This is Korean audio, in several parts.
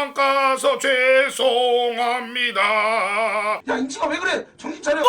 상황 가서 죄송합니다. 야 인치가 왜 그래? 정신 차려. 야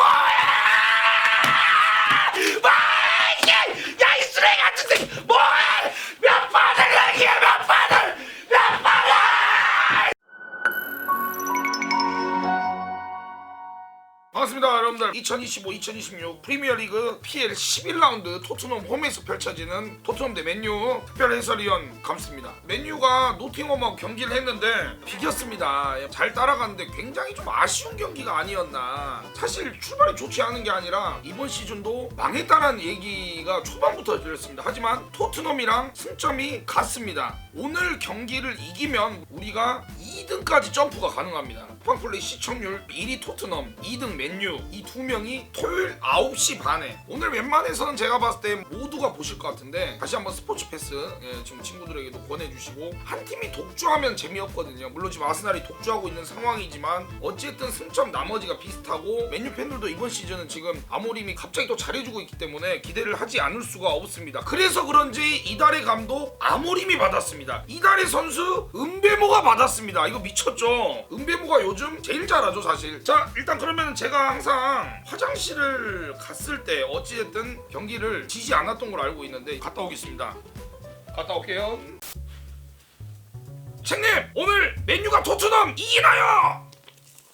반갑습니다 여러분들. 2025-2026 프리미어리그 PL 11라운드 토트넘 홈에서 펼쳐지는 토트넘 대 맨유 특별 해설위원 감스입니다. 맨유가 노팅엄하고 경기를 했는데 비겼습니다. 예, 잘 따라갔는데 굉장히 좀 아쉬운 경기가 아니었나. 사실 출발이 좋지 않은 게 아니라 이번 시즌도 망했다는 얘기가 초반부터 들렸습니다. 하지만 토트넘이랑 승점이 같습니다. 오늘 경기를 이기면 우리가 2등까지 점프가 가능합니다. 쿠팡플레이 시청률 1위 토트넘 2등 맨유 이 두 명이 토요일 9시 반에. 오늘 웬만해서는 제가 봤을 때 모두가 보실 것 같은데 다시 한번 스포츠 패스 예, 지금 친구들에게도 권해주시고 한 팀이 독주하면 재미없거든요. 물론 지금 아스날이 독주하고 있는 상황이지만 어쨌든 승점 나머지가 비슷하고 맨유 팬들도 이번 시즌은 지금 아모림이 갑자기 또 잘해주고 있기 때문에 기대를 하지 않을 수가 없습니다. 그래서 그런지 이달의 감독 아모림이 받았습니다. 이달의 선수 은배모가 받았습니다. 이거 미쳤죠? 은배모가 요즘 제일 잘하죠 사실. 자 일단 그러면 제가 항상 화장실을 갔을 때 어찌됐든 경기를 지지 않았던 걸 알고 있는데 갔다 오겠습니다. 갔다 올게요. 책님 오늘 맨유가 토트넘 이기나요?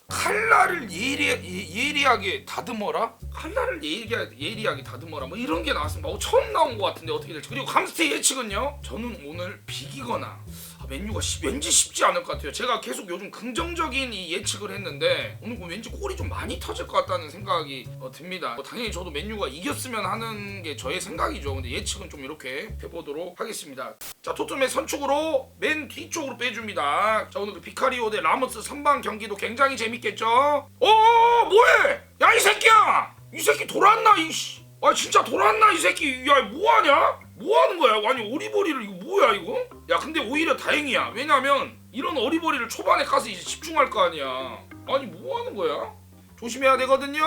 칼날을 예리, 예, 예리하게 다듬어라? 칼날을 예리하게, 예리하게 다듬어라? 뭐 이런 게 나왔습니다. 어, 처음 나온 것 같은데 어떻게 될지. 그리고 감스테이 예측은요? 저는 오늘 비기거나 아, 맨유가 쉽- 왠지 쉽지 않을 것 같아요. 제가 계속 요즘 긍정적인 이 예측을 했는데 오늘 뭐 왠지 골이 좀 많이 터질 것 같다는 생각이 어, 듭니다. 뭐 당연히 저도 맨유가 이겼으면 하는 게 저의 생각이죠. 근데 예측은 좀 이렇게 해보도록 하겠습니다. 자 토트넘의 선축으로 맨 뒤쪽으로 빼줍니다. 자 오늘 그 비카리오 대 라모스 선방 경기도 굉장히 재밌겠죠? 어 뭐해? 야 이 새끼야! 이 새끼 돌았나 이씨! 아 진짜 돌았나 이 새끼! 야 뭐하냐 뭐 하는 거야? 아니 오리버리를 이거 뭐야 이거? 야 근데 오히려 다행이야. 왜냐면 이런 어리버리를 초반에 가서 이제 집중할 거 아니야. 아니 뭐 하는 거야? 조심해야 되거든요.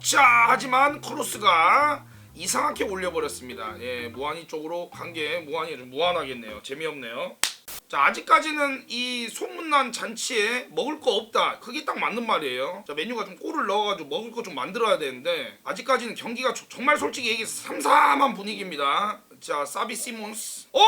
자 하지만 크로스가 이상하게 올려버렸습니다. 예 무한히 쪽으로 간 게 무한히 좀 무한하겠네요. 재미없네요 자 아직까지는 이 소문난 잔치에 먹을 거 없다. 그게 딱 맞는 말이에요. 자 메뉴가 좀 골을 넣어가지고 먹을 거 좀 만들어야 되는데 아직까지는 경기가 조- 정말 솔직히 얘기 삼삼한 분위기입니다. 자 사비 시몬스. 오!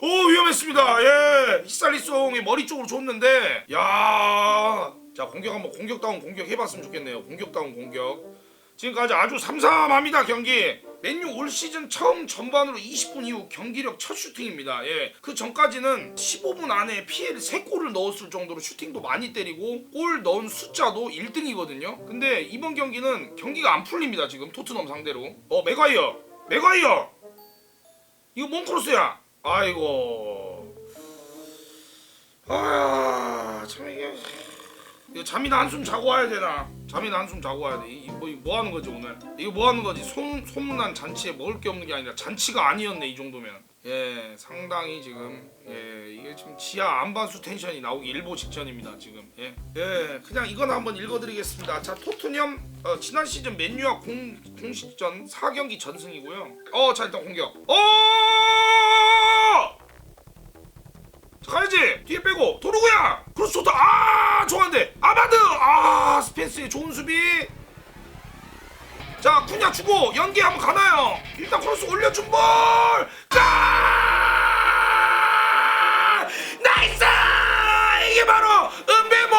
오 위험했습니다. 예. 히살리송이 머리 쪽으로 줬는데 야 자 공격 한번 공격다운 공격 해봤으면 좋겠네요. 공격다운 공격 지금까지 아주 삼삼합니다 경기. 맨유 올 시즌 처음 전반으로 20분 이후 경기력 첫 슈팅입니다. 예. 그 전까지는 15분 안에 피해를 3골을 넣었을 정도로 슈팅도 많이 때리고 골 넣은 숫자도 1등이거든요. 근데 이번 경기는 경기가 안 풀립니다 지금 토트넘 상대로. 어 맥과이어 맥과이어. 이거 뭔 크로스야? 아이고. 아 참 이게 이거 잠이나 한숨 자고 와야 되나? 잠이나 한숨 자고 와야 돼. 이거 뭐, 뭐 하는 거지 오늘? 이거 뭐 하는 거지? 소, 소문난 잔치에 먹을 게 없는 게 아니라 잔치가 아니었네 이 정도면. 예, 상당히 지금 예 이게 지금 지하 안반수 텐션이 나오기 일보 직전입니다 지금. 예, 예 그냥 이건 한번 읽어드리겠습니다. 자 토트넘 어, 지난 시즌 맨유와 공 공식전 4경기 전승이고요. 어, 자 일단 공격. 어! 가야지! 뒤에 빼고! 도루구야! 크로스 좋다! 아 좋아한데 아바드! 아 스펜스의 좋은 수비! 자 쿠냐 주고 연계 한번 가나요? 일단 크로스 올려준 볼! 가! 나이스! 이게 바로 은배모!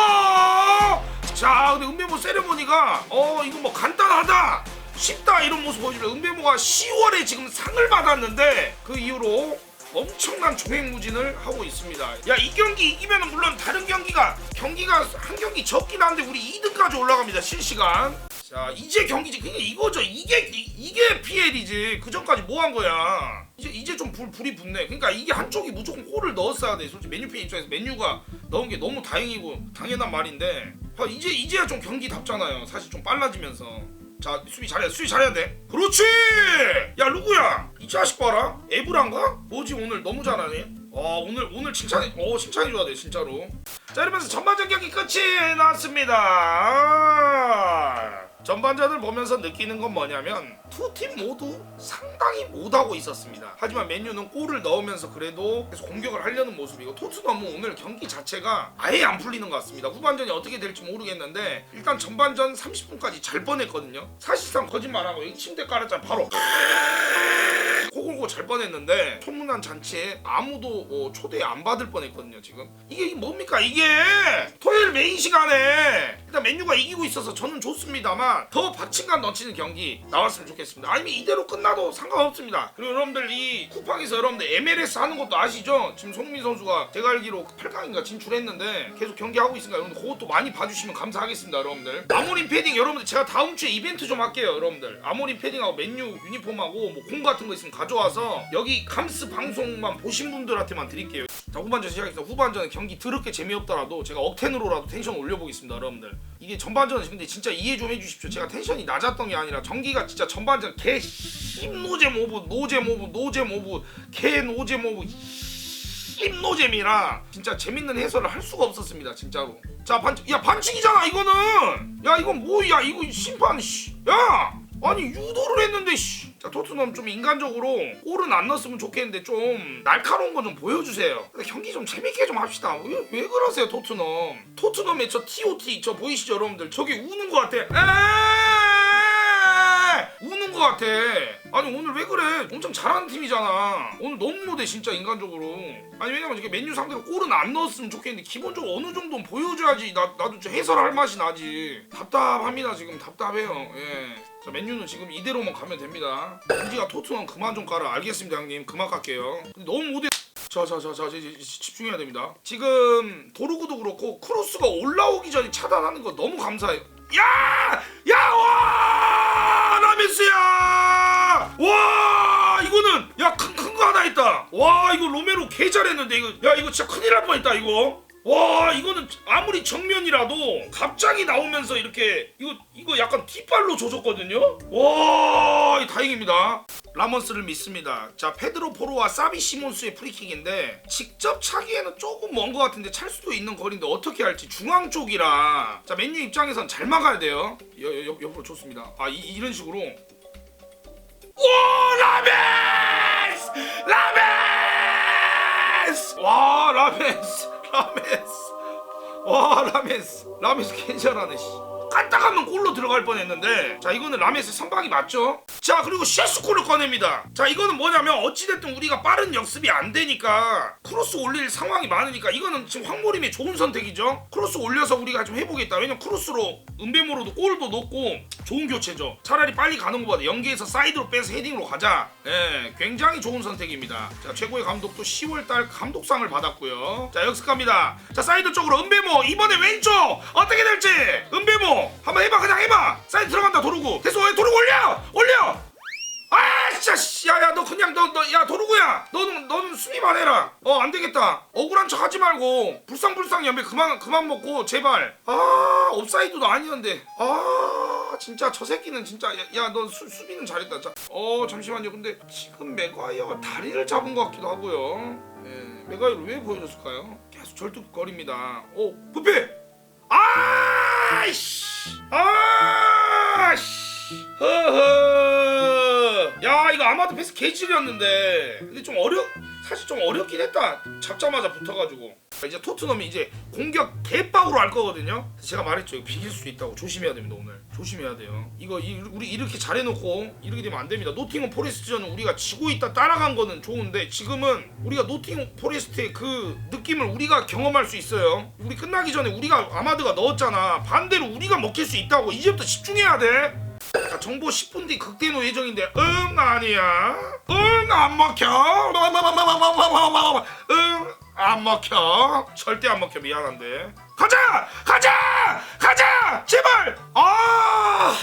자 근데 은배모 세레모니가 어 이거 뭐 간단하다! 쉽다! 이런 모습 보여주려 은배모가 10월에 지금 상을 받았는데 그 이후로 엄청난 종횡무진을 하고 있습니다. 야 이 경기 이기면 물론 다른 경기가 경기가 한 경기 적긴 한데 우리 2등까지 올라갑니다 실시간. 자 이제 경기지. 그게 이거죠. 이게 이, 이게 PL이지. 그 전까지 뭐 한 거야? 이제 이제 좀 불, 불이 붙네. 그러니까 이게 한쪽이 무조건 골을 넣었어야 돼. 솔직히 메뉴 팬 입장에서 메뉴가 넣은 게 너무 다행이고 당연한 말인데. 봐, 이제 이제야 좀 경기 답잖아요. 사실 좀 빨라지면서 자 수비 잘해 수비 잘해야 돼. 그렇지! 야 누구야 이 자식 봐라. 에브란가? 뭐지 오늘 너무 잘하네. 아 오늘 오늘 칭찬해 어 칭찬해 줘야 돼 진짜로. 자 이러면서 전반전 경기 끝이 났습니다 전반전을 보면서 느끼는 건 뭐냐면 두 팀 모두 상당히 못하고 있었습니다. 하지만 맨유는 골을 넣으면서 그래도 계속 공격을 하려는 모습이고 토트넘은 오늘 경기 자체가 아예 안 풀리는 것 같습니다. 후반전이 어떻게 될지 모르겠는데 일단 전반전 30분까지 잘 뻔했거든요. 사실상 거짓말하고 이 침대 깔았잖아 바로 코골고 잘 뻔했는데 소문난 잔치에 아무도 어, 초대 안 받을 뻔했거든요 지금 이게 뭡니까 이게 토요일 메인 시간에 일단 맨유가 이기고 있어서 저는 좋습니다만 더 박진감 넘치는 경기 나왔으면 좋겠습니다. 아니면 이대로 끝나도 상관없습니다. 그리고 여러분들 이 쿠팡에서 여러분들 MLS 하는 것도 아시죠? 지금 송민 선수가 제가 알기로 8강인가 진출했는데 계속 경기하고 있으니까 여러분들 그것도 많이 봐주시면 감사하겠습니다. 여러분들 아모린 패딩 여러분들 제가 다음 주에 이벤트 좀 할게요. 여러분들 아모린 패딩하고 맨유 유니폼하고 뭐 공 같은 거 있으면 가져와서 여기 감스 방송만 보신 분들한테만 드릴게요. 자 후반전 시작했습니다. 후반전은 경기 드럽게 재미없더라도 제가 억텐으로라도 텐션 올려보겠습니다. 여러분들 이게 전반전은 근데 진짜 이해 좀 해주십시오. 그렇죠. 제가 텐션이 낮았던 게 아니라 전기가 진짜 전반전 개 심노잼 오브 노잼 오브 노잼 오브 개 노잼 오브 심노잼이라 진짜 재밌는 해설을 할 수가 없었습니다 진짜로. 자 반, 야 반칙이잖아 이거는! 야 이건 뭐야? 이거 심판 씨, 야! 아니 유도를 했는데 씨. 자 토트넘 좀 인간적으로 골은 안 넣었으면 좋겠는데 좀 날카로운 거 좀 보여주세요. 근데 경기 좀 재밌게 좀 합시다. 왜, 왜 그러세요 토트넘? 토트넘의 저 TOT 저 보이시죠 여러분들? 저기 우는 거 같아. 에이! 우는 거 같아. 아니 오늘 왜 그래? 엄청 잘하는 팀이잖아. 오늘 너무 못해 진짜 인간적으로. 아니 왜냐면 이게 맨유 상대로 골은 안 넣었으면 좋겠는데 기본적으로 어느 정도는 보여줘야지 나 나도 좀 해설할 맛이 나지. 답답합니다 지금 답답해요. 예. 자 맨유는 지금 이대로만 가면 됩니다 문지가 토트넘 그만 좀 깔아 알겠습니다 형님 그만 근데 너무 못해 자자자자 이제 집중해야 됩니다 지금 도루구도 그렇고 크로스가 올라오기 전에 차단하는 거 너무 감사해요 야! 야! 와! 라메스야! 와! 이거는 야 큰 큰 거 하나 있다. 와 이거 로메로 개 잘했는데 이거 야 이거 진짜 큰일 날 뻔했다 이거. 와 이거는 아무리 정면이라도 갑자기 나오면서 이렇게 이거 이거 약간 뒷발로 조졌거든요. 와이 다행입니다. 라몬스를 믿습니다. 자 페드로 포로와 사비 시몬스의 프리킥인데 직접 차기에는 조금 먼 것 같은데 찰 수도 있는 거리인데 어떻게 할지 중앙 쪽이라 자 맨유 입장에선 잘 막아야 돼요. 여, 여, 옆, 옆으로 좋습니다. 아 이, 이런 식으로 오 라메스 라메스 와 라메스 라메스 와 라메스 라메스 괜찮아네 씨. 깐딱하면 골로 들어갈 뻔했는데 자 이거는 라메스 선박이 맞죠? 자 그리고 셰스코를 꺼냅니다. 자 이거는 뭐냐면 어찌됐든 우리가 빠른 역습이 안 되니까 크로스 올릴 상황이 많으니까 이거는 지금 황보림의 좋은 선택이죠. 크로스 올려서 우리가 좀 해보겠다. 왜냐면 크로스로 은배모로도 골도 넣고 좋은 교체죠. 차라리 빨리 가는 것보다 연계해서 사이드로 빼서 헤딩으로 가자. 예 굉장히 좋은 선택입니다. 자 최고의 감독도 10월달 감독상을 받았고요. 자 역습 갑니다. 자 사이드 쪽으로 은배모. 이번에 왼쪽! 어떻게 될지! 은배모! 한번 해봐 그냥 해봐! 사이드 들어간다 도루구 됐어. 왜 도루구 올려! 올려! 아 진짜 씨, 야야 너 그냥 너 너 야 도루구야. 너는 너는 수비만 해라. 어 안 되겠다. 억울한 척 하지 말고 불쌍불쌍 연배 그만 그만 먹고 제발. 아 옵사이드도 아니었는데. 아 진짜 저 새끼는 진짜 야너 수비는 잘했다. 자, 어 잠시만요. 근데 지금 맥과이어가 다리를 잡은 것 같기도 하고요. 예 맥과이어를 왜 보여줬을까요? 계속 절뚝거립니다. 오 부패! 아이씨! 아이씨! 허허! 야 아마도 패스 개질이었는데. 근데 좀 어려 사실 좀 어렵긴 했다. 잡자마자 붙어가지고. 이제 토트넘이 이제 공격 개빡으로 할 거거든요. 제가 말했죠. 비길 수 있다고. 조심해야 됩니다 오늘. 조심해야 돼요. 이거 이- 우리 이렇게 잘해놓고 이렇게 되면 안 됩니다. 노팅엄 포레스트전은 우리가 지고 있다 따라간 거는 좋은데 지금은 우리가 노팅엄 포레스트의 그 느낌을 우리가 경험할 수 있어요. 우리 끝나기 전에 우리가 아마드가 넣었잖아. 반대로 우리가 먹힐 수 있다고 이제부터 집중해야 돼 자, 정보 10분 뒤 극대노 예정인데 응 아니야? 응 안 먹혀? 응 안 먹혀? 절대 안 먹혀 미안한데. 가자! 가자! 가자! 제발! 아!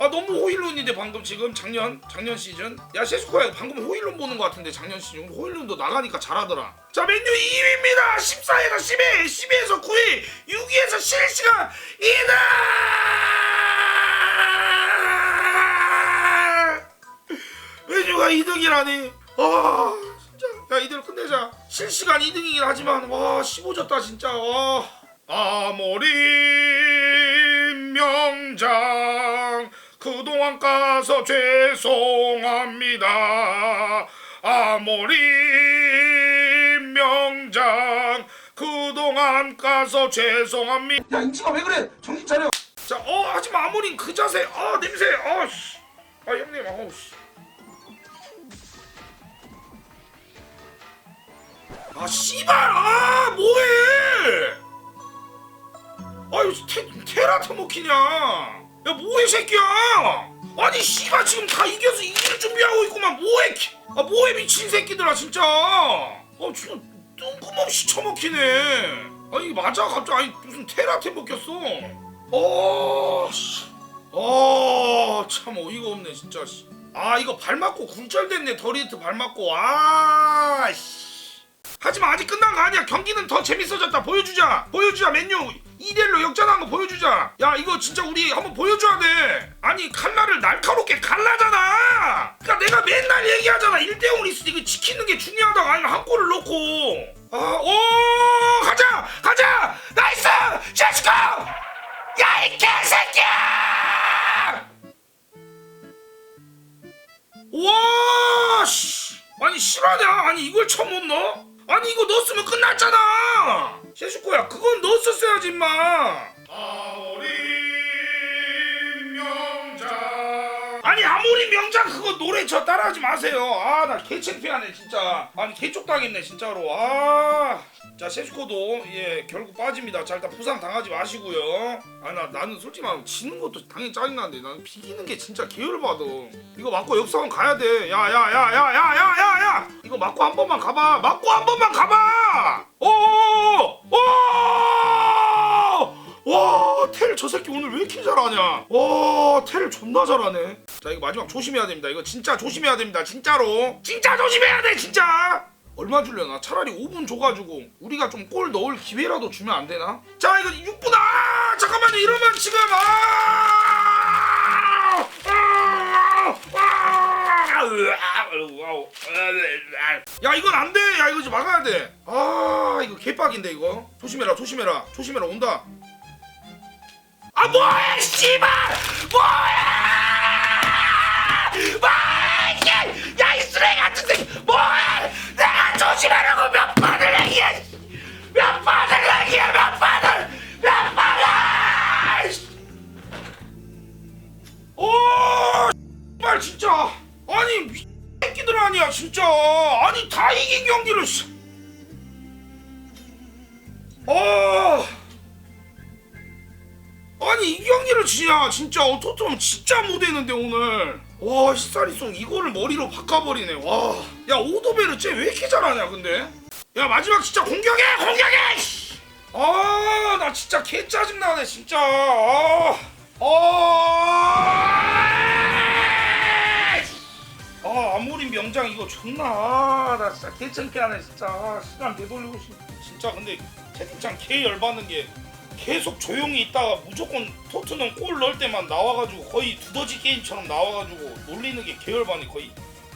아 너무 호일론인데 방금 지금 작년 작년 시즌? 야 세스코야 방금 호일론 보는 것 같은데 작년 시즌. 호일론도 나가니까 잘하더라. 자 맨유 2위입니다. 14에서 12 12에서 9위 6위에서 실시간 2등 맨유가 2등이라니. 아 진짜. 야 이대로 끝내자 실시간 2등이긴 하지만 와 15졌다 진짜. 와. 아모림 명장 그동안 까서 죄송합니다. 아모린 명장 그동안 까서 죄송합니다. 야 인치가 왜 그래? 정신 차려. 자, 어 하지마 아모린 그 자세 아 냄새. 아씨. 아 형님 아우 씨. 아 씨발 아 뭐해 아유 테, 테라트 먹히냐 야 뭐해 새끼야 아니 씨발 지금 다 이겨서 이길 준비하고 있구만 뭐해 키- 아 뭐해 미친 새끼들아 진짜 아 진짜 뜬금없이 처먹히네 아니 맞아 갑자기 아니 무슨 테라트 먹혔어 어, 씨. 어, 참 어이가 없네 진짜. 씨. 아 이거 발 맞고 굴절됐네 더리트 발 맞고. 아, 씨. 하지만 아직 끝난 거 아니야. 경기는 더 재밌어졌다. 보여주자. 보여주자. 맨유 2대1로 역전한 거 보여주자. 야 이거 진짜 우리 한번 보여줘야 돼. 아니 칼라를 날카롭게 갈라잖아. 그러니까 내가 맨날 얘기하잖아. 1대0 있을 때 이거 지키는 게 중요하다고 아니면 한 골을 넣고. 아, 오, 가자, 가자, 나이스, 제스코. 야이 개새끼야! 와 씨. 아니 실화냐? 아니 이걸 처음 못 넣어? 아니 이거 넣었으면 끝났잖아. 셰슈코야 그건 넣었었어야지 임마. 아무리 아니 아무리 명장 그거 노래 저 따라하지 마세요. 아 나 개창피하네 진짜. 아니 개쪽 당했네 진짜로. 아. 자 셰슈코도 예 결국 빠집니다. 자 일단 부상 당하지 마시고요. 아나 나는 솔직히 말하면 지는 것도 당연히 짜증나는데 나는 비기는 게 진짜 계열 받아. 이거 맞고 역사원 가야 돼. 야야야야야야야야 이거 맞고 한 번만 가봐. 맞고 한 번만 가봐. 오. 오. 와, 텔 저 새끼 오늘 왜 이렇게 잘하냐? 와, 텔 존나 잘하네. 자, 이거 마지막 조심해야 됩니다. 이거 진짜 조심해야 됩니다. 진짜로. 진짜 조심해야 돼, 진짜. 얼마 줄려나? 차라리 5분 줘가지고 우리가 좀 골 넣을 기회라도 주면 안 되나? 자, 이거 6분 아, 잠깐만요. 이러면 지금 아, 아, 아, 아. 야 이건 안 돼. 야 이거 좀 막아야 돼. 아 이거 개빡인데 이거. 조심해라 조심해라 조심해라 온다. 아 뭐야 씨발! 뭐야 뭐야 야이 쓰레기 같은 새끼! 뭐야 내가 조심하라고 몇 번을 얘기해! 몇 번을 얘기해 몇 번을! 몇 번을! 오 정말 진짜! 아니 미 새끼들 아니야 진짜! 아니 다 이긴 경기를 씨. 아 아니 이 경기를 지냐 진짜 어떻게 진짜 못했는데 오늘. 와 시사리송 이거를 머리로 바꿔버리네. 와야 오도베르 쟤 왜 이렇게 잘하냐 근데? 야 마지막 진짜 공격해! 공격해! 아 나 진짜 개 짜증나네 진짜. 아, 아, 아 아무리 명장 이거 존나 아, 나 진짜 개창피하네 진짜. 아, 시간 되돌리고 싶 진짜 근데 채팅창 개 열받는 게 계속 조용히 있다가 무조건 토트넘 골 넣을 때만 나와가지고 거의 두더지 게임처럼 나와가지고 놀리는 게 개열반이 거의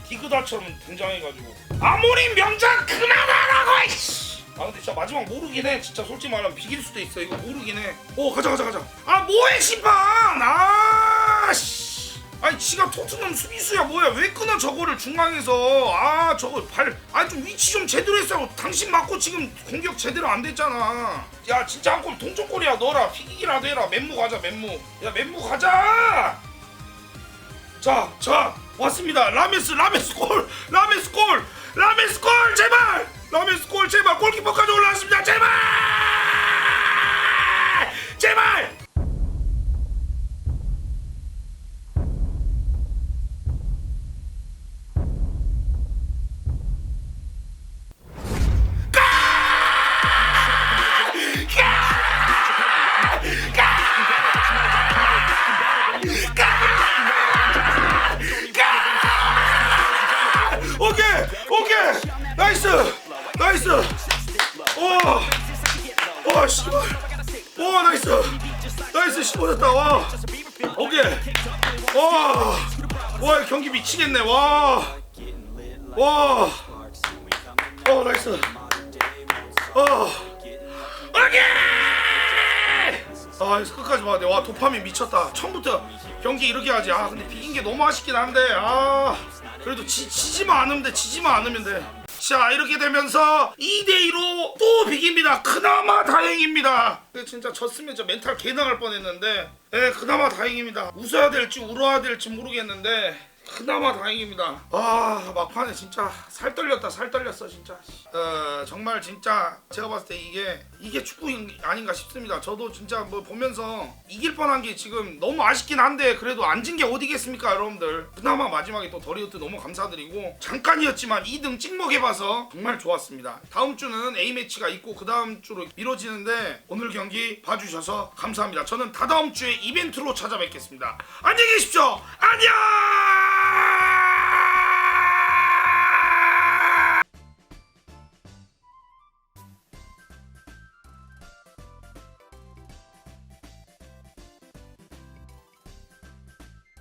디그다처럼 등장해가지고. 아무리 명장 그만하라고 이씨! 아 근데 진짜 마지막 모르긴 해. 진짜 솔직히 말하면 비길 수도 있어. 이거 모르긴 해오 가자 가자 가자. 아 뭐해 심판 아씨 아니 지가 토트넘 수비수야 뭐야? 왜 끊어 저거를 중앙에서? 아 저거 발 아니 좀 위치 좀 제대로 했어 당신 맞고 지금 공격 제대로 안 됐잖아. 야 진짜 한 골 동점골이야. 넣어라. 피기기라도 해라. 맨무 가자 맨무. 야 맨무 가자! 자, 자, 왔습니다. 라메스, 라메스 골, 라메스 골, 라메스 골, 제발, 라메스 골, 제발, 골키퍼까지 올라왔습니다. 제발, 제발. 나이스, 씹어졌다. 와, 오케이, 와, 와, 경기 미치겠네. 와, 와, 어, 나이스. 어, 오케이. 아 끝까지 봐야 돼와 도파민 미쳤다. 처음부터 경기 이렇게 하지. 아 근데 비긴 게 너무 아쉽긴 한데 아. 그래도 지, 지지만 않으면 돼 지지만 않으면 돼 자 이렇게 되면서 2대2로 또 비깁니다 그나마 다행입니다 진짜 졌으면 저 멘탈 개 나갈 뻔했는데 예 그나마 다행입니다 웃어야 될지 울어야 될지 모르겠는데 그나마 다행입니다. 아 막판에 진짜 살 떨렸다 살 떨렸어 진짜. 어 정말 진짜 제가 봤을 때 이게 이게 축구 아닌가 싶습니다. 저도 진짜 뭐 보면서 이길 뻔한 게 지금 너무 아쉽긴 한데 그래도 안 진 게 어디겠습니까 여러분들. 그나마 마지막에 또 더리우트 너무 감사드리고 잠깐이었지만 2등 찍먹해봐서 정말 좋았습니다. 다음 주는 A 매치가 있고 그 다음 주로 미뤄지는데 오늘 경기 봐주셔서 감사합니다. 저는 다다음 주에 이벤트로 찾아뵙겠습니다. 안녕히 계십시오. 안녕.